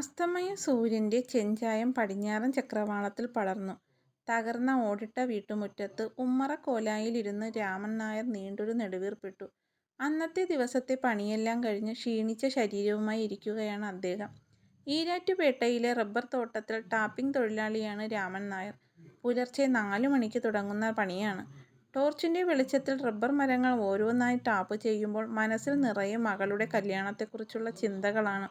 അസ്തമയ സൂര്യന്റെ ചെഞ്ചായം പടിഞ്ഞാറൻ ചക്രവാളത്തിൽ പടർന്നു. തകർന്ന ഓടിട്ട വീട്ടുമുറ്റത്ത് ഉമ്മറക്കോലായിലിരുന്ന് രാമൻ നായർ നീണ്ടൊരു നെടുവീർപ്പിട്ടു. അന്നത്തെ ദിവസത്തെ പണിയെല്ലാം കഴിഞ്ഞ് ക്ഷീണിച്ച ശരീരവുമായി ഇരിക്കുകയാണ് അദ്ദേഹം. ഈരാറ്റുപേട്ടയിലെ റബ്ബർ തോട്ടത്തിൽ ടാപ്പിംഗ് തൊഴിലാളിയാണ് രാമൻ നായർ. പുലർച്ചെ നാലു മണിക്ക് തുടങ്ങുന്ന പണിയാണ്. ടോർച്ചിന്റെ വെളിച്ചത്തിൽ റബ്ബർ മരങ്ങൾ ഓരോന്നായി ടാപ്പ് ചെയ്യുമ്പോൾ മനസ്സിൽ നിറയെ മകളുടെ കല്യാണത്തെക്കുറിച്ചുള്ള ചിന്തകളാണ്.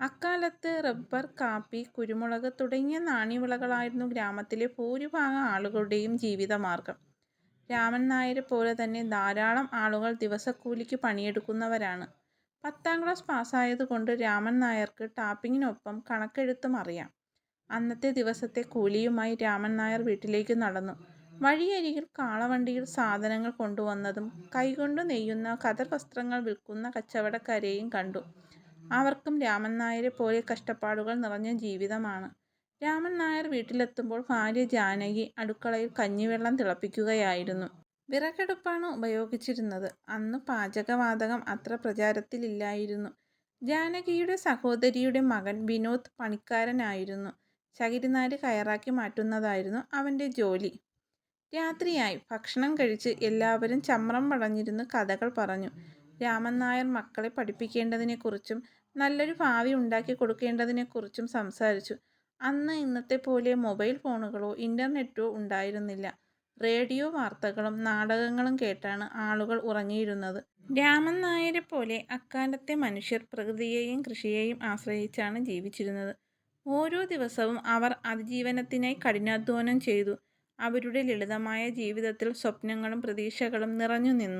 അക്കാലത്ത് റബ്ബർ, കാപ്പി, കുരുമുളക് തുടങ്ങിയ നാണ്യവിളകളായിരുന്നു ഗ്രാമത്തിലെ ഭൂരിഭാഗം ആളുകളുടെയും ജീവിതമാർഗം. രാമൻ നായരെപ്പോലെ തന്നെ ധാരാളം ആളുകൾ ദിവസക്കൂലിക്ക് പണിയെടുക്കുന്നവരാണ്. പത്താം ക്ലാസ് പാസായതുകൊണ്ട് രാമൻ നായർക്ക് ടാപ്പിങ്ങിനൊപ്പം കണക്കെഴുത്തും അറിയാം. അന്നത്തെ ദിവസത്തെ കൂലിയുമായി രാമൻ നായർ വീട്ടിലേക്ക് നടന്നു. വഴിയരികിൽ കാളവണ്ടിയിൽ സാധനങ്ങൾ കൊണ്ടുവന്നതും കൈകൊണ്ട് നെയ്യുന്ന കതർ വസ്ത്രങ്ങൾ വിൽക്കുന്ന കച്ചവടക്കാരെയും കണ്ടു. അവർക്കും രാമൻ നായരെ പോലെ കഷ്ടപ്പാടുകൾ നിറഞ്ഞ ജീവിതമാണ്. രാമൻ നായർ വീട്ടിലെത്തുമ്പോൾ ഭാര്യ ജാനകി അടുക്കളയിൽ കഞ്ഞിവെള്ളം തിളപ്പിക്കുകയായിരുന്നു. വിറകടുപ്പാണ് ഉപയോഗിച്ചിരുന്നത്. അന്ന് പാചകവാതകം അത്ര പ്രചാരത്തിലില്ലായിരുന്നു. ജാനകിയുടെ സഹോദരിയുടെ മകൻ വിനോദ് പണിക്കാരനായിരുന്നു. ചകിരിനാര് കയറാക്കി മാറ്റുന്നതായിരുന്നു അവന്റെ ജോലി. രാത്രിയായി. ഭക്ഷണം കഴിച്ച് എല്ലാവരും ചമ്രം പടഞ്ഞിരുന്ന് കഥകൾ പറഞ്ഞു. രാമൻ നായർ മക്കളെ പഠിപ്പിക്കേണ്ടതിനെക്കുറിച്ചും നല്ലൊരു ഭാവി ഉണ്ടാക്കി കൊടുക്കേണ്ടതിനെക്കുറിച്ചും സംസാരിച്ചു. അന്ന് ഇന്നത്തെ പോലെ മൊബൈൽ ഫോണുകളോ ഇന്റർനെറ്റോ ഉണ്ടായിരുന്നില്ല. റേഡിയോ വാർത്തകളും നാടകങ്ങളും കേട്ടാണ് ആളുകൾ ഉറങ്ങിയിരുന്നത്. രാമൻ നായരെ പോലെ അക്കാലത്തെ മനുഷ്യർ പ്രകൃതിയെയും കൃഷിയെയും ആശ്രയിച്ചാണ് ജീവിച്ചിരുന്നത്. ഓരോ ദിവസവും അവർ അതിജീവനത്തിനായി കഠിനാധ്വാനം ചെയ്തു. അവരുടെ ലളിതമായ ജീവിതത്തിൽ സ്വപ്നങ്ങളും പ്രതീക്ഷകളും നിറഞ്ഞുനിന്നു.